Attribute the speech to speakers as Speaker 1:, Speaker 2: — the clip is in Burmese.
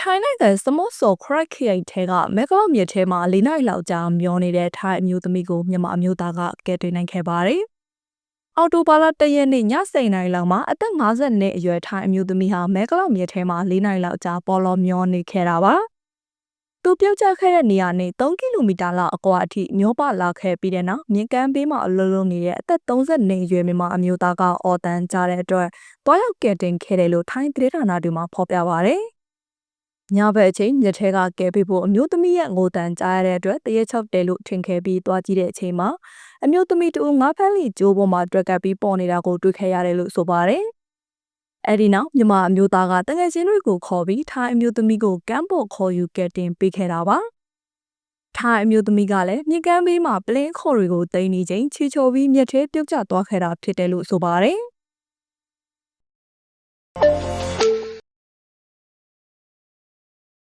Speaker 1: ထိုင်းနိုင်ငံစမော့ဆော်ခရိုက်ခရိုင်ထဲကမဲကောက်မြစ်ထဲမှာလေးနိုင်လောက်ကြာမျောနေတဲ့ထိုင်းအမျိုးသမီးကိုမြန်မာအမျိုးသားကကယ်တင်နိုင်ခဲ့ပါတယ်။အော်တိုဘာလတရက်နေ့ည7:00နာရီလောက်မှာအသက်50နှစ်အရွယ်ထိုင်းအမျိုးသမီးဟာမဲကောက်မြစ်ထဲမှာလေးနိုင်လောက်ကြာပေါ်လောမျောနေခဲ့တာပါ။သူပြုတ်ကျခဲ့တဲ့နေရာနဲ့3ကီလိုမီတာလောက်အကွာအထိမျောပါလာခဲ့ပြီးတဲ့နောက်မြင်းကမ်းဘေးမှာအလုံးလုံးနေတဲ့အသက်30နှစ်အရွယ်မြန်မာအမျိုးသားကအော်တန်ကြတဲ့အတွက်တွားရောက်ကယ်တင်ခဲ့တယ်လို့ထိုင်းသတင်းဌာနတွေမှာဖော်ပြပါရတယ်။ ညဘက်အချိန်မြစ်ထဲကကဲပေးဖို့အမျိုးသမီးရဲ့ငိုတန်ကြားရတဲ့အတွက်တရက်ချောက်တယ်လို့ထင်ခဲ့ပြီးတွားကြည့်တဲ့အချိန်မှာအမျိုးသမီးတူငါးဖက်လီကျိုးပေါ်မှာတွက်ကပ်ပြီးပေါ်နေတာကိုတွေ့ခဲ့ရတယ်လို့ဆိုပါတယ်။အဲဒီနောက်မြမအမျိုးသားကတငယ်ချင်းတွေကိုခေါ်ပြီးထိုင်းအမျိုးသမီးကိုကမ်းပေါ်ခေါ်ယူကယ်တင်ပေးခဲ့တာပါ။ထိုင်းအမျိုးသမီးကလည်းမြကမ်းဘေးမှာပလင်းခေါ်တွေကိုတိန်နေချိန်ချီချိုပြီးမြက်ထဲပြုတ်ကျသွားခဲ့တာဖြစ်တယ်လို့ဆိုပါတယ်။